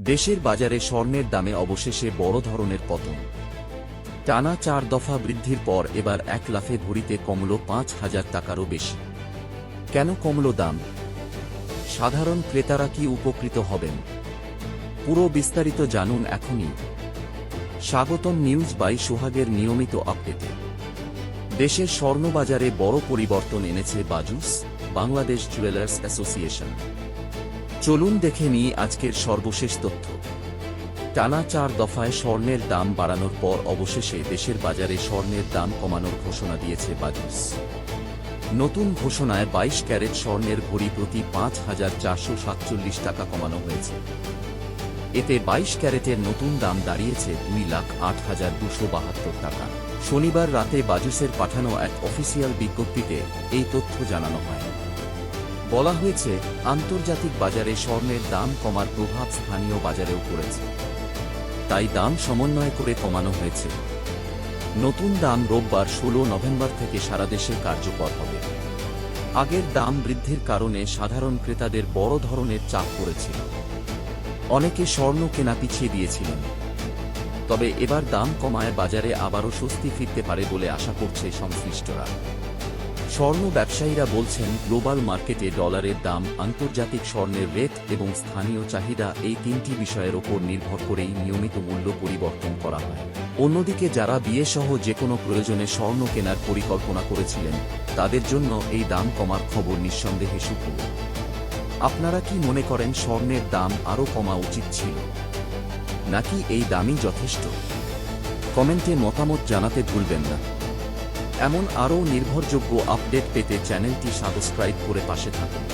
দেশের বাজারে স্বর্ণের দামে অবশেষে বড় ধরনের পতন। টানা চার দফা বৃদ্ধির পর এবার এক লাফে ভরিতে কমল পাঁচ হাজার টাকারও বেশি। কেন কমল দাম? সাধারণ ক্রেতারা কি উপকৃত হবেন? পুরো বিস্তারিত জানুন এখনই। স্বাগতম নিউজ বাই সোহাগের নিয়মিত আপডেটে। দেশের স্বর্ণবাজারে বড় পরিবর্তন এনেছে বাজুস, বাংলাদেশ জুয়েলার্স অ্যাসোসিয়েশন। চলুন দেখে নিই আজকের সর্বশেষ তথ্য। টানা চার দফায় স্বর্ণের দাম বাড়ানোর পর অবশেষে দেশের বাজারে স্বর্ণের দাম কমানোর ঘোষণা দিয়েছে বাজুস নতুন ঘোষণায় বাইশ ক্যারেট স্বর্ণের ভরি প্রতি পাঁচ হাজার চারশো সাতচল্লিশ টাকা কমানো হয়েছে। এতে বাইশ ক্যারেটের নতুন দাম দাঁড়িয়েছে দুই লাখ আট হাজার দুশো বাহাত্তর টাকা। শনিবার রাতে বাজুসের পাঠানো এক অফিসিয়াল বিজ্ঞপ্তিতে এই তথ্য জানানো হয়। বলা হয়েছে, আন্তর্জাতিক বাজারে স্বর্ণের দাম কমার প্রভাব স্থানীয় বাজারেও পড়েছে। তাই দাম সমন্বয় করে কমানো হয়েছে। নতুন দাম রোববার ষোলো নভেম্বর থেকে সারা দেশে কার্যকর হবে। আগের দাম বৃদ্ধির কারণে সাধারণ ক্রেতাদের বড় ধরনের চাপ পড়েছিল। অনেকে স্বর্ণ কেনা পিছিয়ে দিয়েছিলেন। তবে এবার দাম কমায় বাজারে আবারও স্বস্তি ফিরতে পারে বলে আশা করছে সংশ্লিষ্টরা। স্বর্ণ ব্যবসায়ীরা বলছেন, গ্লোবাল মার্কেটে ডলারের দাম, আন্তর্জাতিক স্বর্ণের রেট এবং স্থানীয় চাহিদা এই তিনটি বিষয়ের ওপর নির্ভর করেই নিয়মিত মূল্য পরিবর্তন করা হয়। অন্যদিকে যারা বিয়েসহ যে কোনো প্রয়োজনে স্বর্ণ কেনার পরিকল্পনা করেছিলেন, তাদের জন্য এই দাম কমার খবর নিঃসন্দেহে সুখবর আপনারা কি মনে করেন স্বর্ণের দাম আরও কমা উচিত ছিল? নাকি এই দামই যথেষ্ট? কমেন্টে মতামত জানাতে ভুলবেন না। এমন আরও নির্ভরযোগ্য আপডেট পেতে চ্যানেলটি সাবস্ক্রাইব করে পাশে থাকুন।